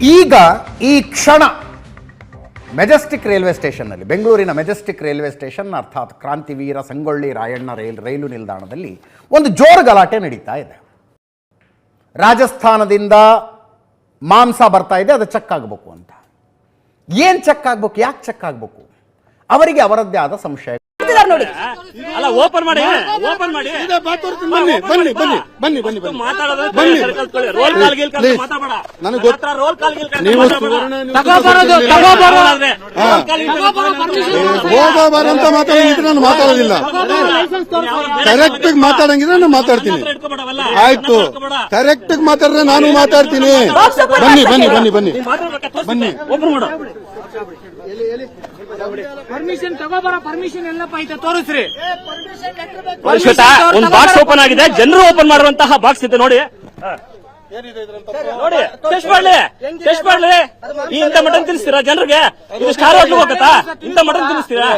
ಈಗ ಈ ಕ್ಷಣ ಮೆಜೆಸ್ಟಿಕ್ ರೈಲ್ವೆ ಸ್ಟೇಷನ್ನಲ್ಲಿ, ಬೆಂಗಳೂರಿನ ಮೆಜೆಸ್ಟಿಕ್ ರೈಲ್ವೆ ಸ್ಟೇಷನ್ ಅರ್ಥಾತ್ ಕ್ರಾಂತಿವೀರ ಸಂಗೊಳ್ಳಿ ರಾಯಣ್ಣ ರೈಲ್, ರೈಲು ನಿಲ್ದಾಣದಲ್ಲಿ ಒಂದು ಜೋರು ಗಲಾಟೆ ನಡೀತಾ ಇದೆ. ರಾಜಸ್ಥಾನದಿಂದ ಮಾಂಸ ಬರ್ತಾ ಇದೆ, ಅದು ಚೆಕ್ ಆಗಬೇಕು ಅಂತ. ಏನು ಚೆಕ್ ಆಗಬೇಕು, ಯಾಕೆ ಚೆಕ್ ಆಗಬೇಕು? ಅವರಿಗೆ ಅವರದ್ದೇ ಆದ ಸಂಶಯ. ಮಾಡ್ತಿದಾರ್ ನೋಡಿ ಅಲ್ಲ ಓಪನ್ ಮಾಡಿ ಓಪನ್ ಮಾಡಿ ಬನ್ನಿ ಬನ್ನಿ ಬನ್ನಿ ಬನ್ನಿ ಬನ್ನಿ ಬನ್ನಿ ಬನ್ನಿ. ರೋಲ್ ಕಾಲ್ ಗೀಲ್ Please. ಮಾತಾಡ ನನಗೆ ಗೊತ್ತು. ರೋಲ್ ಕಾಲ್ ಗೀಲ್ ನೀವು ತಗೋಬರೋದು ತಗೋಬರೋದು. ಹೋಗೋಬಾರ ಅಂತ ನಾನು ಮಾತಾಡೋದಿಲ್ಲ ಕರೆಕ್ಟ್ ಆಗಿ ಮಾತಾಡಂಗಿದ್ರೆ ನಾನು ಮಾತಾಡ್ತೀನಿ ಆಯ್ತು ಕರೆಕ್ಟ್ ಆಗಿ ಮಾತಾಡಿದ್ರೆ ನಾನು ಮಾತಾಡ್ತೀನಿ ಬನ್ನಿ ಬನ್ನಿ ಬನ್ನಿ? ಬನ್ನಿ ಬನ್ನಿ ಓಪನ್ ಮಾಡು ಪರ್ಮಿಷನ್ ತಗೋಬರ ಪರ್ಮಿಷನ್ ಎಲ್ಲಪ್ಪ ಐತೆ ತೋರಿಸ್ರಿ. ಒಂದು ಬಾಕ್ಸ್ ಓಪನ್ ಆಗಿದೆ. ಜನರು ಓಪನ್ ಮಾಡುವಂತಹ ಬಾಕ್ಸ್ ಇದೆ ನೋಡಿ. ನೋಡಿ ಟೆಸ್ಟ್ ಮಾಡ್ಲಿ. ಟೆಸ್ಟ್ ಮಾಡ್ಲಿ. ಇಂಥ ಮಟನ್ ತಿನ್ನಿಸ್ತೀರಾ ಜನರಿಗೆ? ಇದು ಸ್ಟಾರ್ ಹೋಟ್ಲ್ ಹೋಗತ್ತಾ? ಇಂಥ ಮಟನ್ ತಿನ್ನಿಸ್ತೀರಾ?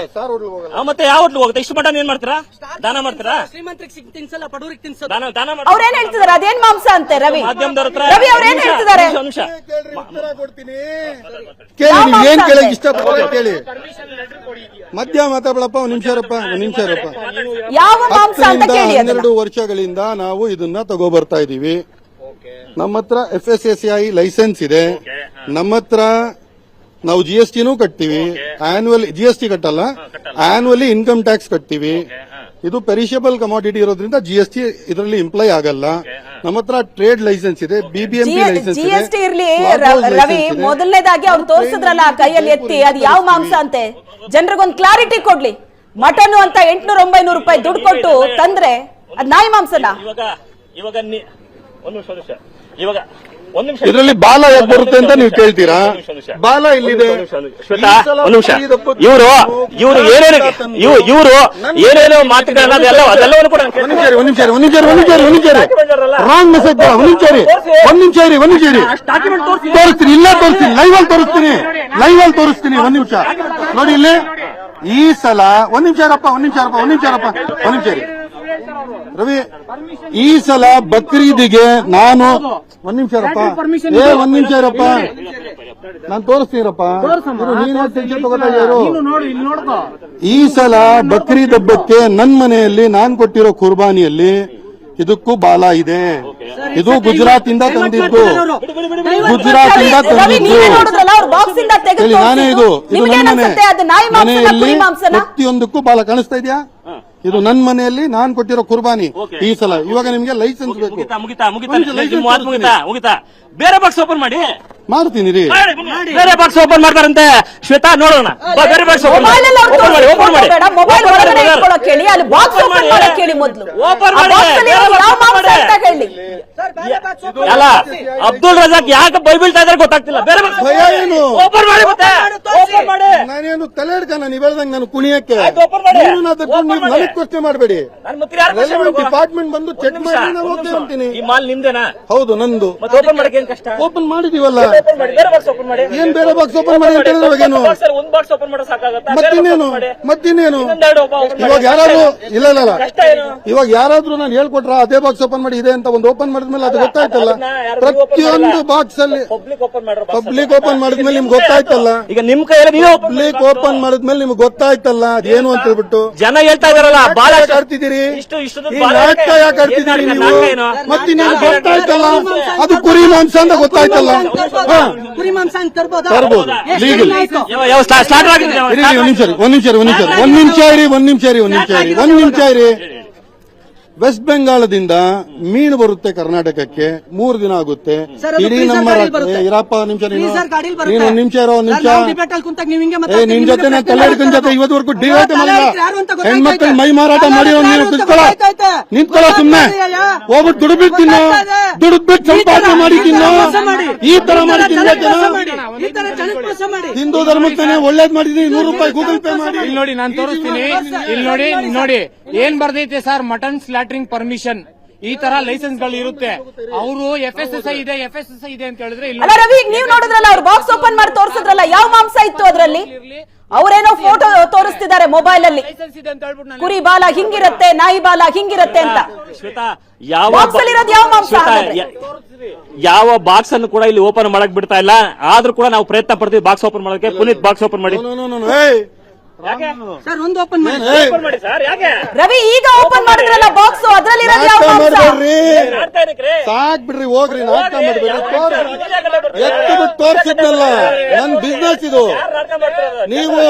ಮತ್ತೆ ಯಾವ ಹೋಟ್ಲ್ ಹೋಗುತ್ತೆ? ಇಷ್ಟು ಮಟನ್ ಏನ್ ಮಾಡ್ತೀರಾ? ದಾನ ಮಾಡ್ತೀರಾ? ಶ್ರೀಮಂತರಿಗೆ ತಿನ್ಸಲ್ಲ ಬಡವರಿಗೆ ತಿನ್ಸಲ್ಲ ದಾನ ದಾನ ಮಾಡ್ತೀರಾ? ಅವ್ರೇನ್ ಹೇಳ್ತಿದಾರೆ? ಅದೇನ್ ಮಾಂಸ ಅಂತೆ ರವಿ? ಮಾಧ್ಯಮದವ್ರ ಹತ್ರ ರವಿ ಅವ್ರೇನ್ ಹೇಳ್ತಿದಾರೆ. ಕೇಳಿ ನೀವು ಏನ್? ಕೇಳಕ್ ಇಷ್ಟಪಡ್ತಾರೆ? ಕೇಳಿ. ಮಧ್ಯ ಮಾತಾಡಪ್ಪ ಒಂದ್ ನಿಮಿಷ ಇರಪ್ಪ ಒಂದ್ ನಿಮಿಷ ಇರಪ್ಪ. ಯಾವ ಮಾಂಸ ಅಂತ ಹತ್ತರಿಂದ ಕೇಳಿ ಅದನ್ನ? ಹನ್ನೆರಡು ವರ್ಷಗಳಿಂದ ನಾವು ಇದನ್ನ ತಗೋ ಬರ್ತಾ ಇದೀವಿ. ನಮ್ಮ ಹತ್ರ F S S I license ಇದೆ. ನಮ್ಮ ಹತ್ರ ನಾವು ಜಿ ಎಸ್ ಟಿನೂ ಕಟ್ತೀವಿ. ಆನ್ಯುವಲ್ ಜಿ ಎಸ್ ಟಿ ಕಟ್ಟಲ್ಲ. ಆನ್ಯುವಲಿ ಇನ್ಕಮ್ ಟ್ಯಾಕ್ಸ್ ಕಟ್ತೀವಿ. ಇದು ಪೆರಿಷಬಲ್ ಕಮಾಡಿಟಿ ಇರೋದ್ರಿಂದ ಜಿ ಎಸ್ ಟಿ ಇದರಲ್ಲಿ ಇಂಪ್ಲೈ ಆಗಲ್ಲ. ನಮ್ಮ ಹತ್ರ ಟ್ರೇಡ್ ಲೈಸೆನ್ಸ್ ಇದೆ ಬಿಬಿಎಂಪಿ ಲೈಸೆನ್ಸ್ ಜಿ ಇದೆ. ಎಸ್ ಟಿ ಇರ್ಲಿ ರವಿ ಮೊದಲನೇದಾಗಿ ಅವ್ರು ತೋರಿಸಿದ್ರಲ್ಲ ಆ ಕೈಯಲ್ಲಿ ಎತ್ತಿ ಅದು ಯಾವ ಮಾಂಸ ಅಂತೆ? ಜನರಿಗೊಂದು ಕ್ಲಾರಿಟಿ ಕೊಡ್ಲಿ. ಮಟನ್ ಅಂತ ಎಂಟ್ನೂರ ಒಂಬೈನೂರು ರೂಪಾಯಿ ದುಡ್ಡು ಕೊಟ್ಟು ತಂದ್ರೆ ಅದ್ ನಾಯಿ ಮಾಂಸನ? ಇವಾಗ ಇವಾಗ ಒಂದು ಒಂದ್ ನಿಮಿಷ. ಇವಾಗ ಒಂದ್ ನಿಮಿಷ. ಇದರಲ್ಲಿ ಬಾಲ ಯಾಕೆ ಬರುತ್ತೆ ಅಂತ ನೀವು ಕೇಳ್ತೀರಾ. ಬಾಲ ಇಲ್ಲಿದೆ. ಶ್ವೇತಾ, ಒಂದ್ ನಿಮಿಷ. ಇವರು ಇವರು ಏನೇನು ಇವರು ಏನೇನೋ ಮಾತುಗಳನ್ನ ಅದೆಲ್ಲ ಅದೆಲ್ಲವನ್ನು ಕೂಡ ಒಂದ್ ನಿಮಿಷ ಒಂದು ನಿಮಿಷ ಒಂದ್ ನಿಮಿಷ ಒಂದ್ ನಿಮಿಷ. ಒಂದ್ ನಿಮಿಷ ರಾಂಗ್ ಮೆಸೇಜ್ ಒಂದ್ ನಿಮಿಷ ಒಂದ್ ನಿಮಿಷ ಒಂದ್ ನಿಮಿಷ ಇರಿ. ತೋರಿಸ್ತೀನಿ ಇಲ್ಲ ತೋರಿಸ್ತೀನಿ ಲೈವ್ ಅಲ್ಲಿ ತೋರಿಸ್ತೀನಿ. ಲೈವ್ ಅಲ್ಲಿ ತೋರಿಸ್ತೀನಿ ಒಂದ್ ನಿಮಿಷ. ನೋಡಿ ಇಲ್ಲಿ. ಈ ಸಲ ಒಂದ್ ನಿಮಿಷ ಇರಪ್ಪ ಒಂದ್ ನಿಮಿಷ ಇರಪ್ಪ ಒಂದ್ ನಿಮಿಷ ಇರಪ್ಪ ಒಂದ್ ನಿಮಿಷ ರವಿ ಈ ಸಲ ಬಕ್ರೀದಿಗೆ ನಾನು ಒಂದ್ ನಿಮಿಷ ಇರಪ್ಪ. ಏ ಒಂದ್ ನಿಮಿಷ ಇರಪ್ಪ. ನಾನು ತೋರಿಸ್ತೀನಪ್ಪ. ನೀನ್ ಟೆನ್ಷನ್ ತಗೋತಾ ಇರು. ನೀನು ನೋಡು ಇಲ್ಲಿ ನೋಡ್ಕೋ. ಈ ಸಲ ಬಕ್ರೀದ್ ಹಬ್ಬಕ್ಕೆ ನನ್ ಮನೆಯಲ್ಲಿ ನಾನ್ ಕೊಟ್ಟಿರೋ ಕುರ್ಬಾನಿಯಲ್ಲಿ ಇದಕ್ಕೂ ಬಾಲ ಇದೆ. ಇದು ಗುಜರಾತ್ ಇಂದ ತಂದಿದ್ದು. ಗುಜರಾತ್ ಇಂದ ರವಿ ತಂದಿದ್ದು. ನೀವೇ ನೋಡಿದ್ರಲ್ಲ ಅವ್ರ ಬಾಕ್ಸ್ ಇಂದ ತೆಗೆದು ಹೇಳಿ ನಾನೇ ಇದು ನನ್ನ ಮನೆಯಲ್ಲಿ ಪ್ರತಿಯೊಂದಕ್ಕೂ ಬಾಲ ಕಾಣಿಸ್ತಾ ಇದೆಯಾ? ಇದು ನನ್ನ ಮನೆಯಲ್ಲಿ ನಾನ್ ಕೊಟ್ಟಿರೋ ಕುರ್ಬಾನಿ ಈ ಸಲ. ಇವಾಗ ನಿಮ್ಗೆ ಲೈಸೆನ್ಸ್ ಬೇಕು. ಮುಗಿತಾ ಮುಗಿತಾ ಮುಗಿತಾ. ಮುಗಿತಾ ಬೇರೆ ಬಾಕ್ಸ್ ಓಪನ್ ಮಾಡಿ. ಮಾಡ್ತೀನಿ ರೀ. ಬೇರೆ ಬಾಕ್ಸ್ ಓಪನ್ ಮಾಡ್ತಾರಂತೆ. ಶ್ವೇತಾ ನೋಡೋಣ. ಬೇರೆ ಬಾಕ್ಸ್ ಓಪನ್ ಮಾಡಿ. ಓಪನ್ ಮಾಡಿ ಓಪನ್ ಮಾಡಿ. ಮೊಬೈಲ್ ಒಳಗಡೆ ಇಟ್ಕೊಳ್ಳೋಕೆ ಹೇಳಿ. ಅಲ್ಲಿ ಬಾಕ್ಸ್ ಓಪನ್ ಮಾಡಿ. ಮಾಡಕ್ ಹೇಳಿ ಮೊದಲು. Open ಮಾಡಿ. ಯಾವ ಮಾಂಸ ಅಂತ ಮಾಡಿ. ಹೇಳಿ. ಅಲ್ಲ ಅಬ್ದುಲ್ ರಜಾಕ್ ಯಾಕೆ ಬೈಬೀಳ್ತಾ ಇದ್ರೆ ಗೊತ್ತಾಗ್ತಿಲ್ಲ? ಬೇರೆ ಭಯ ಏನು? ಓಪನ್ ಮಾಡಿ ಮತ್ತೆ? ಓಪನ್ ಮಾಡಿ ನಾನೇನು ತಲೆ ಹಿಡ್ಕ ನಾನು ಹೇಳ್ದಂಗೆ ನಾನು ಕುಣಿಯಕ್ಕೆ. ಆಯ್ತು, open ಮಾಡಿ. Open ಮಾಡಿ. ನನಗೆ ಪ್ರಶ್ನೆ ಮಾಡಬೇಡಿ. ನಾನು ಮತ್ತೆ ಯಾರು ಪ್ರಶ್ನೆ ಮಾಡ್ಬೇಕು? ಡಿಪಾರ್ಟ್ಮೆಂಟ್ ಬಂದು ಒಂದ್ ಚೆಕ್ ನಿಮಿಷ, ಮಾಡಿ ನಾನು ಒಂದ್ ನಿಮಿಷ. ಅಂತೀನಿ. ಈ ಮಾಲ್ ನಿಮ್ದೇನಾ? ಹೌದು ನಂದು. ಮತ್ತೆ ಓಪನ್ ಮಾಡಕ್ಕೆ ಏನ್ ಕಷ್ಟ? ಓಪನ್ ಮಾಡಿದೀವಲ್ಲ. ಓಪನ್ ಮಾಡಿ? ಬೇರೆ ಬಾಕ್ಸ್ ಓಪನ್ ಮಾಡಿ. ಏನ್ ಬೇರೆ ಬಾಕ್ಸ್ ಓಪನ್ ಮಾಡಿ ಅಂತ ಹೇಳಿದ್ರೆ ಇವಾಗೇನು ಬಾಕ್ಸ್ ಒಂದ್ ಬಾಕ್ಸ್ ಓಪನ್ ಮಾಡೋ ಸಾಕಾಗತ್ತಾ? ಬೇರೆ box ಮತ್ತಿನ್ನೇನು? open ಮಾಡಿ. ಮತ್ತಿನ್ನೇನು? ಇನ್ನೊಂದೆರಡು open ಮಾಡಿ. ಇವಾಗ ಯಾರಾದ್ರೂ ಇಲ್ಲ ಇಲ್ಲ ಇಲ್ಲ. ಕಷ್ಟ ಏನು? ಇವಾಗ ಯಾರಾದ್ರೂ ನಾನು ಹೇಳ್ಕೊಟ್ರ ಅದೇ ಬಾಕ್ಸ್ ಓಪನ್ ಮಾಡಿ ಇದೆ ಅಂತ ಒಂದು ಓಪನ್ ಮಾಡಿದ್ಮೇಲೆ ಅದು ಗೊತ್ತಾಯ್ತಲ್ಲ? ಪ್ರತಿಯೊಂದು. ಬಾಕ್ಸ್ ಅಲ್ಲಿ ಪಬ್ಲಿಕ್ ಓಪನ್ ಮಾಡ್ರೋ box ಪಬ್ಲಿಕ್ ಓಪನ್ ಮಾಡಿದ್ಮೇಲೆ ನಿಮ್ಗೆ ಗೊತ್ತಾಯ್ತಲ್ಲ? ಈಗ ನಿಮ್ ಕೈಯಲ್ಲಿ ನೀವೇ ಪಬ್ಲಿಕ್ ಓಪನ್ ಮಾಡಿದ್ಮೇಲೆ ನಿಮ್ಗೆ ಗೊತ್ತಾಯ್ತಲ್ಲ? ಅದೇನು ಅಂತ ಹೇಳ್ಬಿಟ್ಟು? ಜನ ಹೇಳ್ತಾ ಇದಾರಲ್ಲ ಬಾಳ ಯಾಕೆ ಆಡ್ತಿದ್ದೀರಿ? ಇಷ್ಟು ಇಷ್ಟು ಈ ನಾಟಕ ಯಾಕೆ ಆಡ್ತಿದ್ದೀರಿ ನೀವು? ಮತ್ತೆ ನಿಮ್ಗೆ ಗೊತ್ತಾಯ್ತಲ್ಲ? ಅದು ಕುರಿ ಮಾಂಸ ಅಂತ ಗೊತ್ತಾಯ್ತಲ್ಲ? ಹಾ. ಕುರಿ ಮಾಂಸ ಅಂತ ತರ್ಬೋದಾ? ತರ್ಬೋದು ಲೀಗಲ್ ದಿನ ಆಯ್ತು? ಯಾವ- ಯಾವ ಸ್ಟಾರ್ಟ್ ಸ್ಟಾರ್ಟ್ ಆಗಿದೆ ಯಾವ- ಇರಿ ಇರಿ, ಒಂದ್ ನಿಮಿಷ ಒಂದ್ ನಿಮಿಷ ರೀ ಒಂದ್ ನಿಮಿಷ ಒಂದ್ ನಿಮಿಷ ಇರಿ ಒಂದ್ ನಿಮಿಷ ಇರಿ ಒಂದ್ ನಿಮಿಷ ಇರಿ. ಒಂದ್ ನಿಮಿಷ ಇರಿ. ವೆಸ್ಟ್ ಬೆಂಗಾಲದಿಂದ ಮೀನು ಬರುತ್ತೆ ಕರ್ನಾಟಕಕ್ಕೆ ಮೂರು ದಿನ ಆಗುತ್ತೆ. ಇಡೀ ನಮ್ಮ ಇರಪ್ಪ ನಿಮಿಷ ನೀನು. ಒಂದ್ ನಿಮಿಷ ಇರೋ ಒಂದ್ ನಿಮಿಷ. ನಿಮ್ ನೀವು ಜೊತೆ ನಾನು ತಲೆ ಹಿಡ್ಕೊಂಡ್ ಜೊತೆ ಇವತ್ತು ಇವತ್ತವರೆಗೂ ತಲೆ ಮಾಡಿಲ್ಲ ಯಾರು ಅಂತ ಗೊತ್ತಾಯ್ತೈತೆ. ಹೆಣ್ಮಕ್ಳು ಮೈ ಮಾರಾಟ ಮಾಡಿ ಅಂತ ಕುತ್ಕೊಳ್ಳೋ. ನಿಂತ್ಕೊಳ್ಳೋ ಸುಮ್ನೆ. ಹೋಗ್ಬಿಟ್ಟು ದುಡ್ಬಿಟ್ಟು ತಿನ್ನು. ದುಡ್ಬಿಟ್ಟು ಸಂಪಾದನೆ ಮಾಡಿ ತಿನ್ನ. ಈ ತರ ಮಾಡಿ ತಿನ್ನ ಹಿಂದೂ ಧರ್ಮಕ್ಕೆ ಒಳ್ಳೇದ್ ಮಾಡಿದೀನಿ ನೂರು ರೂಪಾಯಿ ಗೂಗಲ್ ಪೇ ಮಾಡಿ. ಇಲ್ಲಿ ನೋಡಿ ನಾನು ತೋರಿಸ್ತೀನಿ. ಇಲ್ಲಿ ನೋಡಿ ನೋಡಿ ಏನ್ ಬರ್ದೈತೆ ಸರ್? ಮಟನ್ ಸ್ಲಾಟ್ರಿಂಗ್ ಪರ್ಮಿಷನ್ ಈ ತರ ಲೈಸೆನ್ಸ್ಗಳು ಇರುತ್ತೆ. ಅವರು ಎಫ್ ಎಸ್ ಎಸ್ ಐ ಇದೆ ಎಫ್ ಎಸ್ ಎಸ್ ಐ ಇದೆ ಅಂತ ಹೇಳಿದ್ರೆ ಇಲ್ಲ ಅಲ್ಲ ರವಿ ನೀವು ನೋಡಿದ್ರಲ್ಲ ಅವ್ರು ಬಾಕ್ಸ್ ಓಪನ್ ಮಾಡಿ ತೋರಿಸಿದ್ರಲ್ಲ ಯಾವ ಮಾಂಸ ಇತ್ತು ಅದರಲ್ಲಿ? ಅವರೇನೋ ಫೋಟೋ ತೋರಿಸ್ತಿದ್ದಾರೆ ಮೊಬೈಲ್ ಅಲ್ಲಿ. ಕುರಿ ಬಾಲ ಹಿಂಗಿರತ್ತೆ ನಾಯಿ ಬಾಲ ಹಿಂಗಿರತ್ತೆ ಅಂತ. ಶ್ವೇತಾ ಯಾವ Box ಅಲ್ಲಿರೋದು ಯಾವ ಮಾಂಸ ಯಾವ ಬಾಕ್ಸ್ ಅನ್ನು ಕೂಡ ಇಲ್ಲಿ ಓಪನ್ ಮಾಡಕ್ ಬಿಡ್ತಾ ಇಲ್ಲ. ಆದ್ರೂ ಕೂಡ ನಾವು ಪ್ರಯತ್ನ ಪಡ್ತೀವಿ ಬಾಕ್ಸ್ ಓಪನ್ ಮಾಡೋಕೆ ಪುನೀತ್ ಬಾಕ್ಸ್ ಓಪನ್ ಮಾಡಿ. ಸರ್ ಒಂದು ಓಪನ್ ಮಾಡಿ. ಸರ್ ಯಾಕೆ? ರವಿ ಈಗ ಓಪನ್ ಮಾಡಿದ್ರಲ್ಲ ಬಾಕ್ಸ್ ಯಾವ ನಾಟಕ ಮಾಂಸ ಮಾಡ್ಬೇಡ್ರಿ. ಸಾಕ್ ಬಿಡ್ರಿ ಹೋಗ್ರಿ ನಾಟಕ ಮಾಡ್ಬೇಡಿ ಎತ್ತು ಬಿಟ್ಟು ತೋರ್ಸಿದ್ನಲ್ಲ ನನ್ ಬಿಸ್ನೆಸ್ ಇದು. ನೀವು.